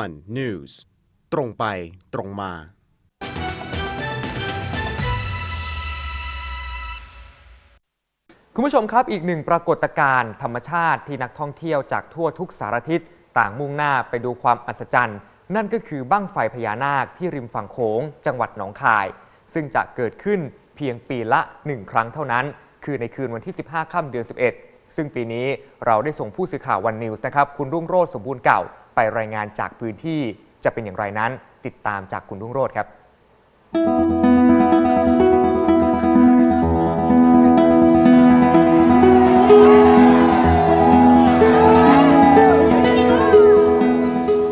One News ตรงไปตรงมา คุณผู้ชมครับอีกหนึ่งปรากฏการณ์ธรรมชาติที่นักท่องเที่ยวจากทั่วทุกสารทิศต่างมุ่งหน้าไปดูความอัศจรรย์ นั่นก็คือบั้งไฟพญานาคที่ริมฝั่งโขง จังหวัดหนองคาย ซึ่งจะเกิดขึ้นเพียงปีละ 1 ครั้งเท่านั้น คือในคืนวันที่ 15 ค่ำเดือน 11 ซึ่งปีนี้เราได้ส่งผู้สื่อข่าววันนิวส์นะครับ คุณรุ่งโรจน์สมบูรณ์เก่า ไปรายงานจากพื้นที่จะเป็นอย่างไรนั้น ติดตามจากคุณรุ่งโรจน์ครับ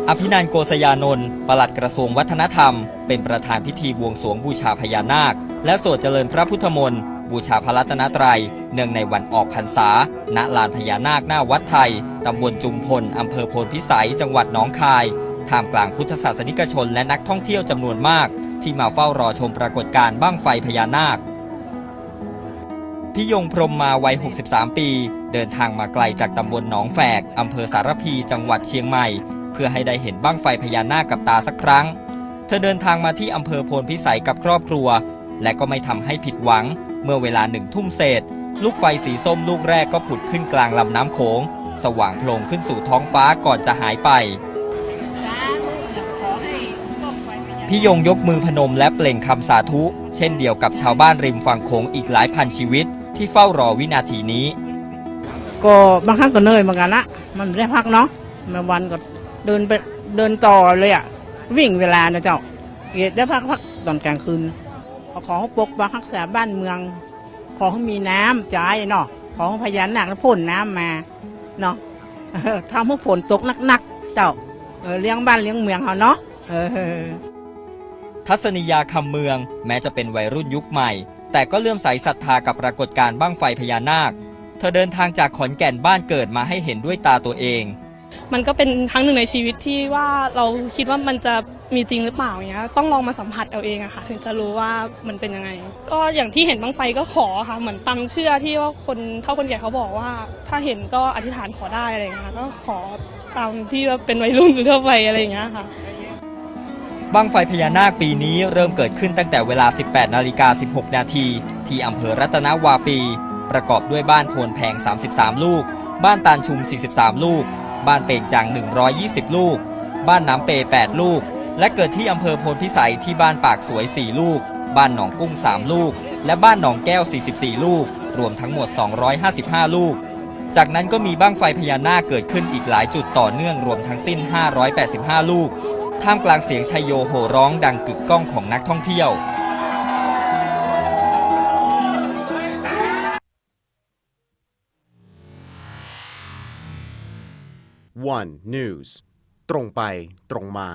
อภินันโกษยานนท์ปลัดกระทรวงวัฒนธรรม เป็นประธานพิธีบวงสรวงบูชาพญานาค และสวดเจริญพระพุทธมนต์ บูชาพระรัตนตรัย เนื่องในวันออกพรรษา ณ ลานพญานาคหน้าวัดไทย ตำบลจุมพล อำเภอโพนพิสัย จังหวัดหนองคาย ท่ามกลางพุทธศาสนิกชนและนักท่องเที่ยวจำนวนมาก ที่มาเฝ้ารอชมปรากฏการณ์บั้งไฟพญานาคพี่ยงพรมมาวัย 63 ปี เดินทางมาไกลจากตำบลหนองแฝก อำเภอสารพี จังหวัดเชียงใหม่ เพื่อให้ได้เห็นบั้งไฟพญานาคกับตาสักครั้ง เธอเดินทางมาที่อำเภอโพนพิสัยกับครอบครัว และก็ไม่ทำให้ผิดหวัง เมื่อเวลาหนึ่งทุ่มเศษ ลูกไฟสีส้มลูกแรกก็ผุดขึ้นกลางลำน้ำโขง สว่างโพลงขึ้นสู่ท้องฟ้าก่อนจะหายไป พี่ยงยกมือพนมและเปล่งคำสาธุ เช่นเดียวกับชาวบ้านริมฝั่งโขงอีกหลายพันชีวิต ที่เฝ้ารอวินาทีนี้ ก็บางครั้งก็เหนื่อยเหมือนกันละมันไม่ได้พักเนาะบางวันก็เดินไปเดินต่อเลยอะวิ่งเวลานะเจ้าเดี๋ยวได้พักพักตอนกลางคืน เอาของปกปักรักษาบ้านเมือง ขอให้มีน้ำจ่ายเนาะขอให้พญานาคแล้วพ่นน้ำมาเนาะเออทำให้ฝนตกหนักๆเจ้าเออเลี้ยงบ้านเลี้ยงเมืองเขาเนาะเออทัศนียาคำเมืองแม้จะเป็นวัยรุ่นยุคใหม่ แต่ก็เลื่อมใสศรัทธากับปรากฏการณ์บั้งไฟพญานาค เธอเดินทางจากขอนแก่นบ้านเกิดมาให้เห็นด้วยตาตัวเอง มันก็เป็นครั้งหนึ่งในชีวิตที่ว่าเราคิดว่ามันจะ มีจริงหรือเปล่าเงี้ยต้องลองมาสัมผัสเอาเองอะค่ะ ถึงจะรู้ว่ามันเป็นยังไง ก็อย่างที่เห็นบางไฟก็ขอค่ะเหมือนตามเชื่อที่ว่าคนเท่าคนแก่เขาบอกว่า ถ้าเห็นก็อธิษฐานขอได้อะไรอย่างเงี้ยก็ขอตามที่ว่าเป็นวัยรุ่นทั่วไปอะไรอย่างเงี้ยค่ะบั้งไฟพญานาคปีนี้เริ่มเกิดขึ้นตั้งแต่เวลา 18 นาฬิกา 16 นาที ที่อำเภอรัตนวาปี ประกอบด้วยบ้านโพนแพง 33 ลูก บ้านตาลชุม 43 ลูก บ้านเป่งจัง120 ลูก บ้านน้ำเป 8 ลูก และเกิดที่อำเภอโพนพิสัยที่บ้านปากสวย 4 ลูก บ้านหนองกุ้ง 3 ลูก และบ้านหนองแก้ว 44 ลูก รวมทั้งหมด 255 ลูก จากนั้นก็มีบ้างไฟพญานาคเกิดขึ้นอีกหลายจุดต่อเนื่องรวมทั้งสิ้น 585 ลูก ท่ามกลางเสียงชัยโยโห่ร้องดังกึกก้องของนักท่องเที่ยว One News ตรงไปตรงมา